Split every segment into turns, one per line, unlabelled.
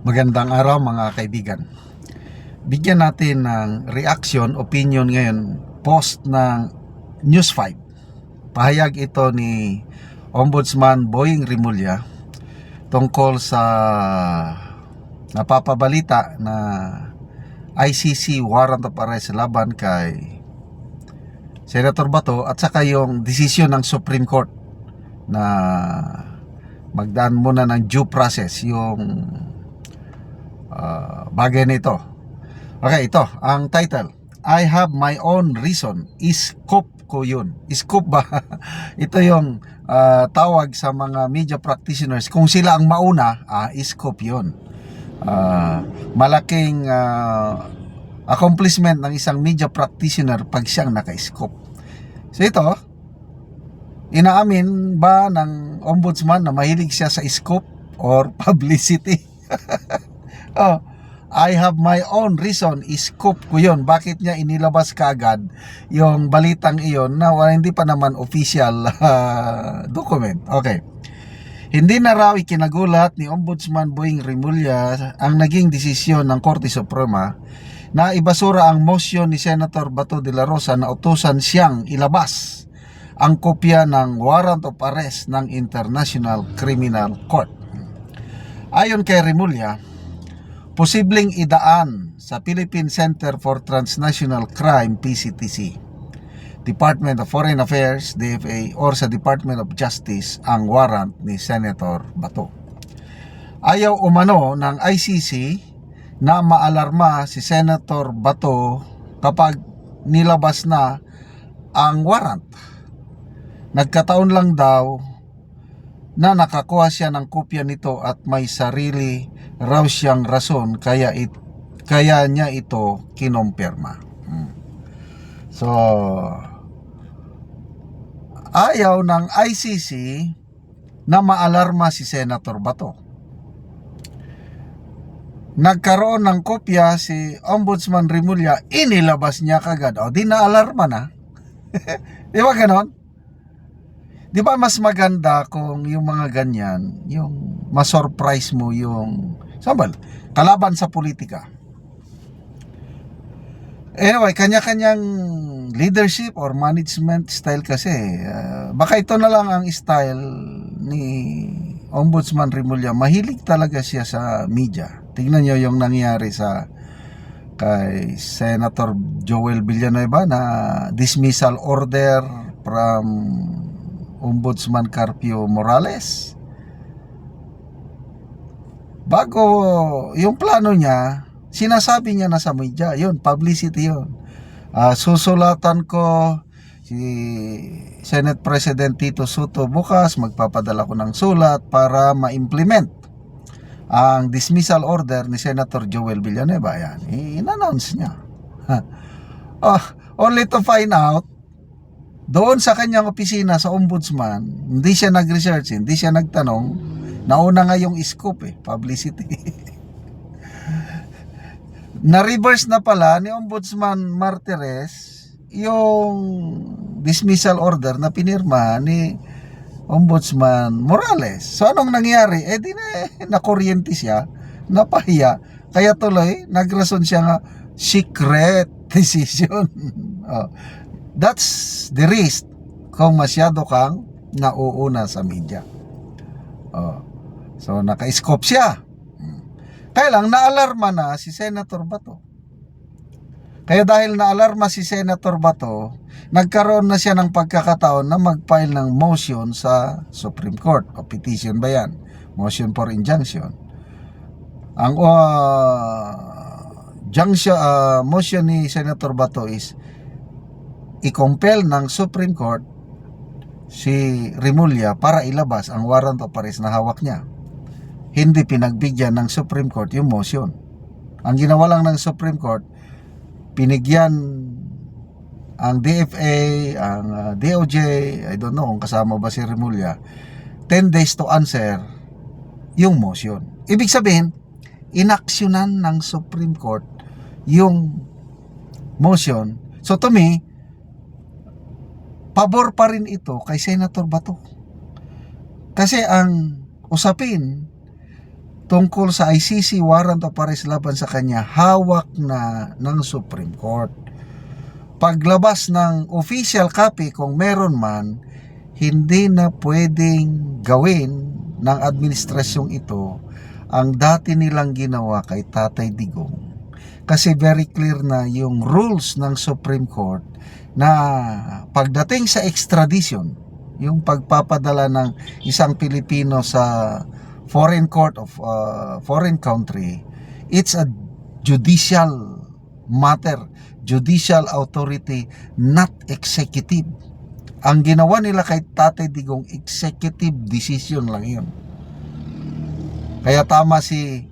Magandang araw mga kaibigan. Bigyan natin ng reaction, opinion ngayon, post ng News 5. Pahayag ito ni Ombudsman Boying Rimulya tungkol sa napapabalita na ICC warrant of arrest laban kay Senator Bato at saka yung desisyon ng Supreme Court na magdaan muna ng due process yung uh, bagay nito. Okay, ito, ang title. I have my own reason. Scoop ko yun. Scoop ba? ito yung uh, tawag sa mga media practitioners. Kung sila ang mauna, ah, scoop yun. Uh, malaking uh, accomplishment ng isang media practitioner pag siyang naka-scoop. So ito, inaamin ba ng ombudsman na mahilig siya sa scoop or publicity? oh, I have my own reason, scoop ko yun. Bakit niya inilabas kaagad yung balitang iyon na wala, hindi pa naman official uh, document? Okay. Hindi na raw ikinagulat ni Ombudsman Boying Rimulya ang naging desisyon ng Korte Suprema na ibasura ang motion ni Senator Bato de la Rosa na utusan siyang ilabas ang kopya ng warrant of arrest ng International Criminal Court. Ayon kay Rimulya, posibleng idaan sa Philippine Center for Transnational Crime PCTC, Department of Foreign Affairs DFA or sa Department of Justice ang warrant ni Senator Bato. Ayaw umano ng ICC na maalarma si Senator Bato kapag nilabas na ang warrant. Nagkataon lang daw na nakakuha siya ng kopya nito at may sarili raw siyang rason kaya it, kaya niya ito kinumpirma. Hmm. So ayaw ng ICC na maalarma si Senator Bato. Nagkaroon ng kopya si Ombudsman Rimulya, inilabas niya kagad. O, di na-alarma na. di ba ganon? Di ba mas maganda kung yung mga ganyan, yung masurprise mo yung, sambal, kalaban sa politika. Anyway, kanya-kanyang leadership or management style kasi. Uh, baka ito na lang ang style ni Ombudsman Rimulya. Mahilig talaga siya sa media. Tingnan nyo yung nangyari sa kay Senator Joel Villanueva na dismissal order from Ombudsman Carpio Morales. Bago yung plano niya, sinasabi niya na sa media, yun, publicity yun. Uh, susulatan ko si Senate President Tito Soto bukas, magpapadala ko ng sulat para ma-implement ang dismissal order ni Senator Joel Villanueva. Yan, in-announce niya. oh, only to find out, doon sa kanyang opisina sa ombudsman, hindi siya nag-research, hindi siya nagtanong, nauna nga yung scoop eh, publicity. na-reverse na pala ni Ombudsman Martires yung dismissal order na pinirma ni Ombudsman Morales. So anong nangyari? Eh di na nakuryente siya, napahiya. Kaya tuloy, nagrason siya nga secret decision. oh. That's the risk kung masyado kang nauuna sa media. Oh. So naka-scope siya. Kaya lang, naalarma na si Senator Bato. Kaya dahil naalarma si Senator Bato, nagkaroon na siya ng pagkakataon na mag-file ng motion sa Supreme Court. O petition ba yan? Motion for injunction. Ang uh, junction, uh, motion ni Senator Bato is i-compel ng Supreme Court si Rimulya para ilabas ang warrant of arrest na hawak niya hindi pinagbigyan ng Supreme Court yung motion. Ang ginawa lang ng Supreme Court, pinigyan ang DFA, ang uh, DOJ, I don't know kung kasama ba si Remulla, 10 days to answer yung motion. Ibig sabihin, inaksyonan ng Supreme Court yung motion. So to me, pabor pa rin ito kay Senator Bato. Kasi ang usapin tungkol sa ICC warrant of arrest laban sa kanya hawak na ng Supreme Court. Paglabas ng official copy kung meron man, hindi na pwedeng gawin ng administrasyong ito ang dati nilang ginawa kay Tatay Digong. Kasi very clear na yung rules ng Supreme Court na pagdating sa extradition, yung pagpapadala ng isang Pilipino sa foreign court of uh, foreign country, it's a judicial matter, judicial authority, not executive. Ang ginawa nila kay Tatay Digong, executive decision lang yun. Kaya tama si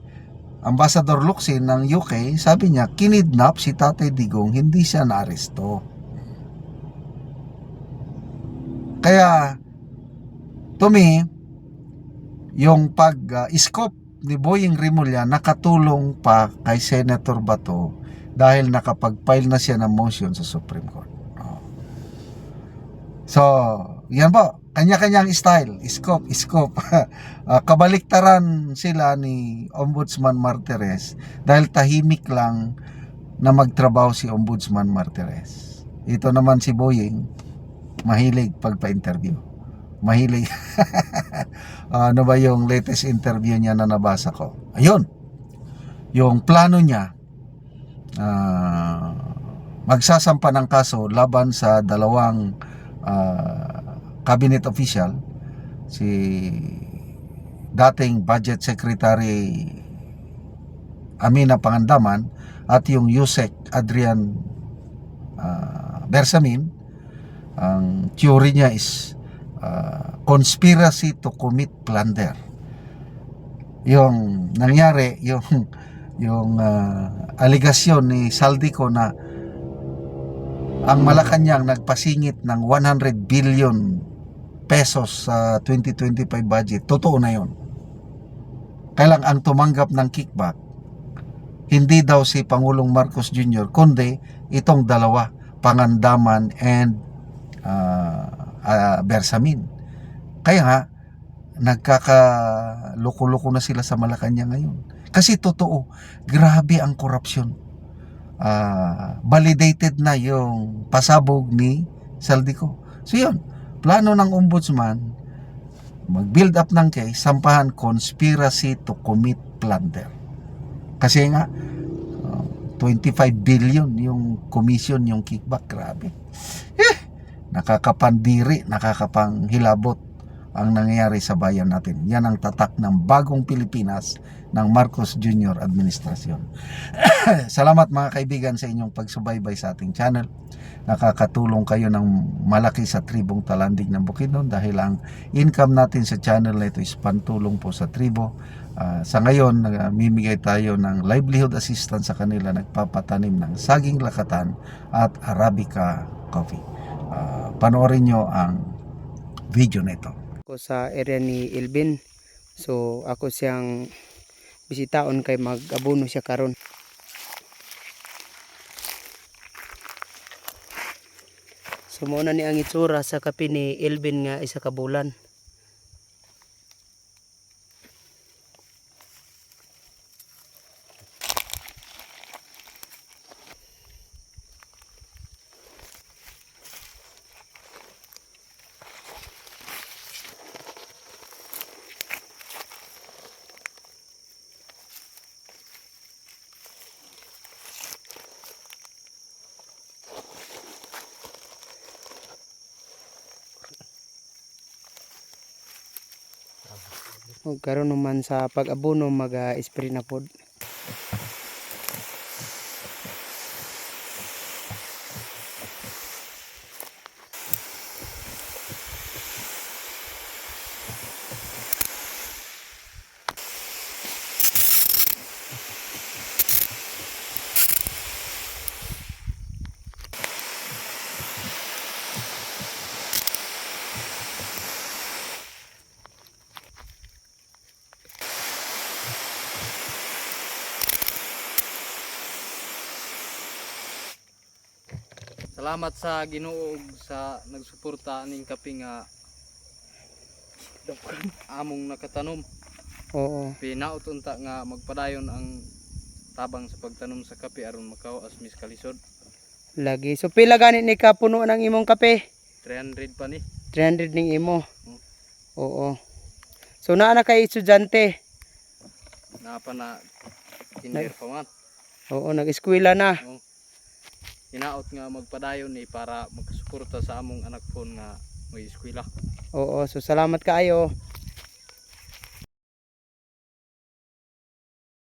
Ambassador Locsin ng UK, sabi niya, kinidnap si Tatay Digong, hindi siya naaresto. Kaya, to me, yung pag-scope ni Boying Rimulya nakatulong pa kay Senator Bato dahil nakapag-file na siya ng motion sa Supreme Court. Oh. So, yan po. Kanya-kanyang style. Scope, scope. Ah, kabaliktaran sila ni Ombudsman Martires dahil tahimik lang na magtrabaho si Ombudsman Martires. Ito naman si Boying, mahilig pagpa-interview. Mahilig. ano ba yung latest interview niya na nabasa ko? Ayun. Yung plano niya, ah, magsasampa ng kaso laban sa dalawang ah, cabinet official, si dating budget secretary Amina Pangandaman at yung Yusek Adrian ah, Bersamin ang theory niya is ah, conspiracy to commit plunder. Yung nangyari yung yung ah, aligasyon ni Saldico na ang Malacanang nagpasingit ng 100 billion pesos sa 2025 budget. Totoo na yon. Kailang ang tumanggap ng kickback, hindi daw si Pangulong Marcos Jr., kundi itong dalawa, Pangandaman and uh, uh, Bersamin. Kaya nga, nagkakaluko-luko na sila sa Malacanang ngayon. Kasi totoo, grabe ang korupsyon. Ah, validated na yung pasabog ni Saldico. So yun, plano ng ombudsman, mag-build up ng case, sampahan conspiracy to commit plunder. Kasi nga, uh, 25 billion yung commission, yung kickback, grabe. Eh, nakakapandiri, nakakapanghilabot ang nangyayari sa bayan natin. Yan ang tatak ng bagong Pilipinas ng Marcos Jr. administrasyon. Salamat mga kaibigan sa inyong pagsubaybay sa ating channel. Nakakatulong kayo ng malaki sa tribong talandig ng Bukidnon dahil ang income natin sa channel na ito is pantulong po sa tribo. Ah, sa ngayon, namimigay tayo ng livelihood assistance sa kanila nagpapatanim ng saging lakatan at Arabica coffee. Ah, panoorin nyo ang video na ito.
Ako sa area ni Elvin. So ako siyang bisitaon kay mag-abono siya karon. So mao na ni ang itsura sa kapi ni Elvin nga isa ka bulan. Karon naman sa pag-abono mag-spray na pod.
Salamat sa Ginoo sa nagsuporta ning kape nga among nakatanom.
Oo.
Pinaot unta nga magpadayon ang tabang sa pagtanom sa kape aron makawas mis kalisod.
Lagi. So pila gani ni ka puno ng imong kape?
300 pa ni.
300 ning imo. Oo. So naa na kay estudyante.
Napa na kinder pa man.
Oo, nag-eskwela na.
Hinaot nga magpadayon ni para makasuporta sa among anak phone nga may eskwela.
Oo, so salamat kaayo.